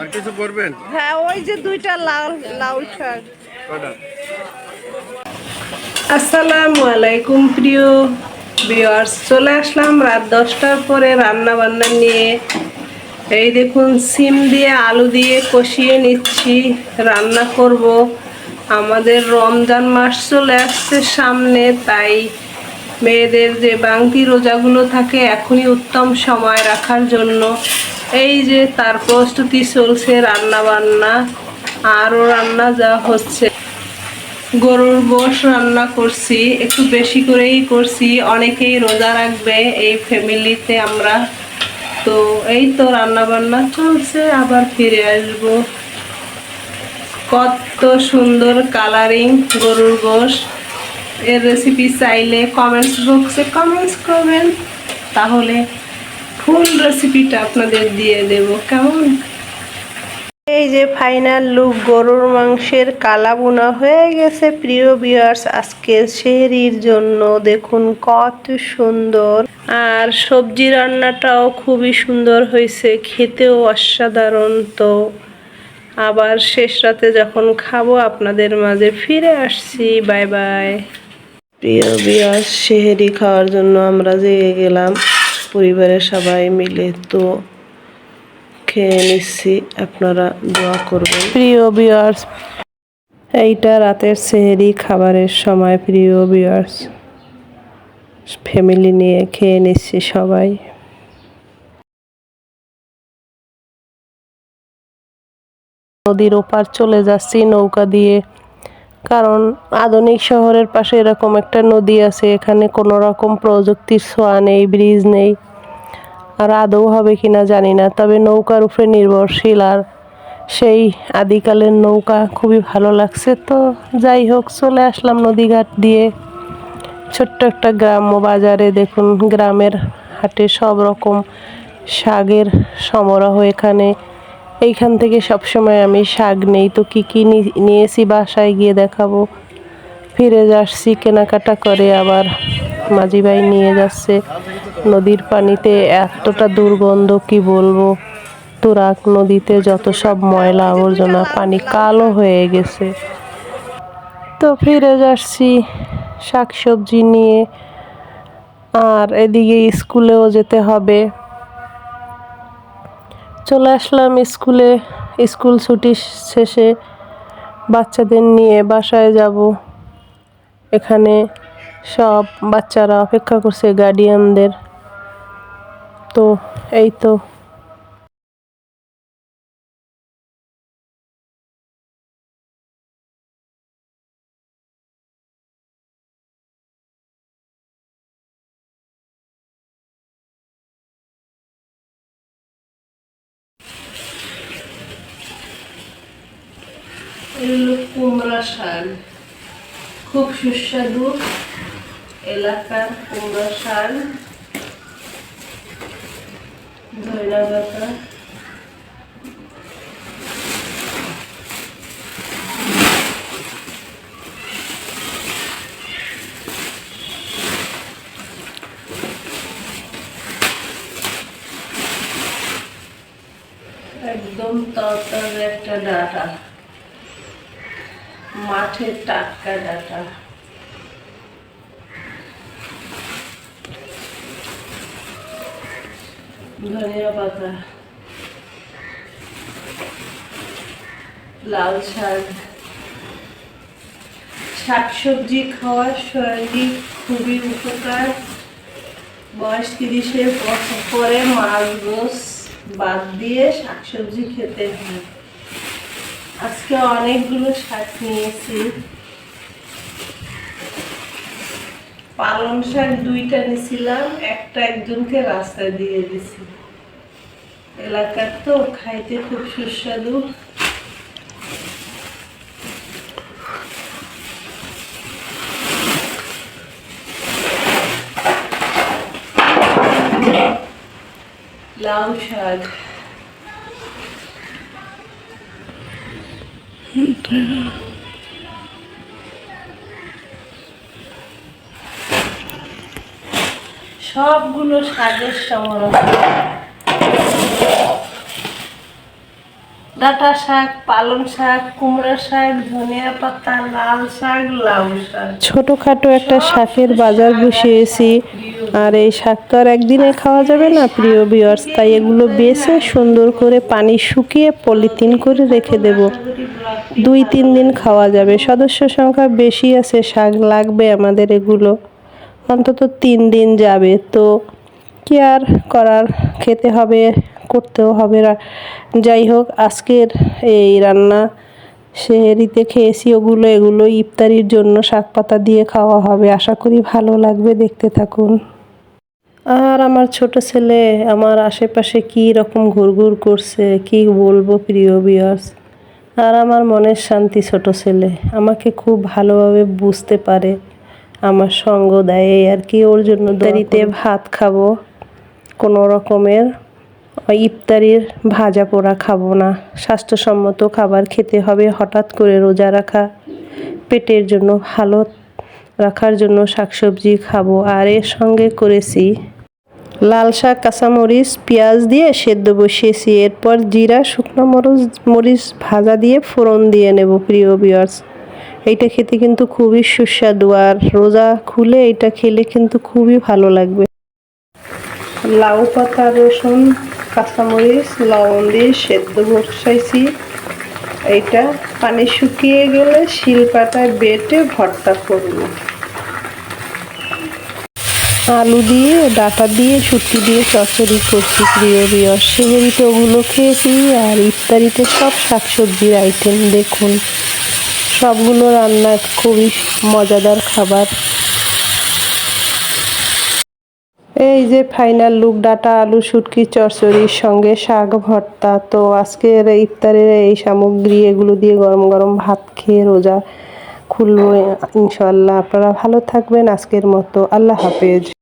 আর কিছু করবেন হ্যাঁ ওই যে দুইটা লাল শাক। আসসালামু আলাইকুম, প্রিয় ভিউয়ার্স চলে আসলাম রাত দশটার পরে রান্না বান্না নিয়ে। এই দেখুন, সিম দিয়ে আলু দিয়ে কষিয়ে নিচ্ছি। রান্না করব। আমাদের রমজান মাস চলে আসছে সামনে, তাই মেয়েদের যে বাংতি রোজাগুলো থাকে এখনই উত্তম সময় রাখার জন্য। এই যে তার প্রস্তুতি চলছে রান্না বান্না আরও রান্না যা হচ্ছে। গরুর গোশ রান্না করছি, একটু বেশি করেই করছি, অনেকেই রোজা রাখবে এই ফ্যামিলিতে আমরা। তো এই তো রান্না বান্না চলছে, আবার ফিরে আসব। কত সুন্দর কালারিং গরুর গোশ। এর রেসিপি চাইলে কমেন্টস বক্সে কমেন্টস করবেন। তাহলে ফুল রেসিপিটা আপনাদের দিয়ে দেব। কেমন? এই যে ফাইনাল লুক গরুর মাংসের কালা বোনা হয়ে গেছে প্রিয় বিয়ার্স আজকে শেহরির জন্য। দেখুন কত সুন্দর। আর সবজি রান্নাটাও খুবই সুন্দর হয়েছে, খেতেও অসাধারণ তো। আবার শেষ রাতে যখন খাব, আপনাদের মাঝে ফিরে আসছি। Bye bye. প্রিয় বিয়ার্স শেহরি খাওয়ার জন্য আমরা জেগে গেলাম। পরিবারের সবাই মিলে তো খেয়ে নিচ্ছি। আপনারা দোয়া করবেন। প্রিয় বিয়ার্স এইটা রাতের সেহেরি খাবারের সময়। প্রিয় বিয়ার্স ফ্যামিলি নিয়ে খেয়ে নিচ্ছি সবাই। নদীর ওপার চলে যাচ্ছি নৌকা দিয়ে। কারণ আধুনিক শহরের পাশে এরকম একটা নদী আছে, এখানে কোনো রকম প্রযুক্তির ছোঁয়া নেই ব্রিজ নেই। আর আদৌ হবে কিনা জানি না, তবে নৌকার উপরে নির্ভরশীল আর সেই আদিকালের নৌকা খুবই ভালো লাগছে। তো যাই হোক, চলে আসলাম নদীঘাট দিয়ে। ছোট্ট একটা গ্রাম্য বাজারে দেখুন, গ্রামের হাটে সব রকম শাকের সমারোহ এখানে। এইখান থেকে সবসময় আমি শাক নেই। তো কী কী নিয়েছি বাসায় গিয়ে দেখাবো। ফিরে যাচ্ছি, কেনাকাটা করে আবার মাঝি ভাই নিয়ে যাচ্ছে। নদীর পানিতে এতটা দুর্গন্ধ, কি বলব? তুরাক নদীতে যত সব ময়লা আবর্জনা, পানি কালো হয়ে গেছে। তো ফিরে যাচ্ছি শাকসবজি নিয়ে। আর এদিকে স্কুলেও যেতে হবে। চলে আসলাম স্কুলে, স্কুল ছুটি শেষে বাচ্চাদের নিয়ে বাসায় যাব। এখানে সব বাচ্চারা অপেক্ষা করছে গার্ডিয়ানদের তো এই তো। এগুলো কুমড়া শাক। খুব সুস্বাদু এলাকার কুমড়া শাক। ধনিয়া পাতা। একদম তরতাজা একটা ডাটা। মাঠের টাটকা ডাটা। ধনিয়া পাতা। লাল শাক। শাকসবজি খাওয়ার শরীর খুবই উপকার। বয়স তিরিশের পরে মাছ, গোস বাদ দিয়ে শাকসবজি খেতে হয়। আজকে অনেকগুলো শাক নিয়েছি। পালং শাক দুইটা নিয়েছিলাম, একটা একজনকে রাস্তা দিয়ে দিছি এলাকার তো খাইতে খুব সুস্বাদু। লাউ শাক। সবগুলো সাজের সমর ডাটা শাক পালং শাক কুমড়া শাক ধনিয়া পাতা লাল শাক লাউ শাক। ছোটখাটো একটা শাকের বাজার বসিয়েছি। আর এই শাক তো আর একদিনে খাওয়া যাবে না প্রিয় বিয়ার্স তাই এগুলো বেছে সুন্দর করে পানি শুকিয়ে পলিথিন করে রেখে দেব। দুই তিন দিন খাওয়া যাবে। সদস্য সংখ্যা বেশি আছে শাক লাগবে আমাদের এগুলো। অন্তত তিন দিন যাবে। তো কি আর করার খেতে হবে করতেও হবে যাই হোক আজকের এই রান্না সেহেরিতে খেয়েছি ওগুলো এগুলো ইফতারির জন্য শাক পাতা দিয়ে খাওয়া হবে। আশা করি ভালো লাগবে দেখতে থাকুন। আর আমার ছোট ছেলে আমার আশেপাশে কি রকম ঘুরঘুর করছে কি বলব প্রিয় বিয়ার্স আর আমার মনের শান্তি ছোট ছেলে আমাকে খুব ভালোভাবে বুঝতে পারে। আমার সঙ্গ দেয় আর কি। ওর জন্য দাঁড়িতে ভাত খাব কোনো রকমের ইফতারির ভাজা পোড়া খাব না। স্বাস্থ্যসম্মত খাবার খেতে হবে, হঠাৎ করে রোজা রাখা, পেটের জন্য ভালো রাখার জন্য শাকসবজি খাব। আর এর সঙ্গে করেছি লাল শাক, কাঁচামরিচ, পেঁয়াজ দিয়ে সেদ্ধ বসিয়েছি। এরপর জিরা, শুকনো মরিচ মরিচ ভাজা দিয়ে ফোড়ন দিয়ে নেব, প্রিয় বিয়ার্স এইটা খেতে কিন্তু খুবই সুস্বাদু, আর রোজা খুলে এটা খেলে কিন্তু খুবই ভালো লাগবে। লাউ পাতা, রসুন কাঁচামরিচ, লবণ দিয়ে সেদ্ধ বসাইছি। এইটা পানি শুকিয়ে গেলে শিলপাটায় বেটে ভর্তা করব। আলু দিয়ে, ডাটা দিয়ে শুটকি দিয়ে চচড়ি করছি। প্রিয় বিয়স সেহেরিতে ওগুলো খেয়েছি আর ইফতারিতে সব শাকসবজির আইটেম দেখুন। সবগুলো রান্না খুবই মজাদার খাবার। এই যে ফাইনাল লুক ডাটা, আলু, শুটকি, চচ্চড়ির সঙ্গে শাক ভর্তা। তো আজকের ইফতারের এই সামগ্রী, এগুলো দিয়ে গরম গরম ভাত খেয়ে রোজা খুলবো ইনশাল্লাহ আপনারা ভালো থাকবেন আজকের মতো। আল্লাহ হাফেজ।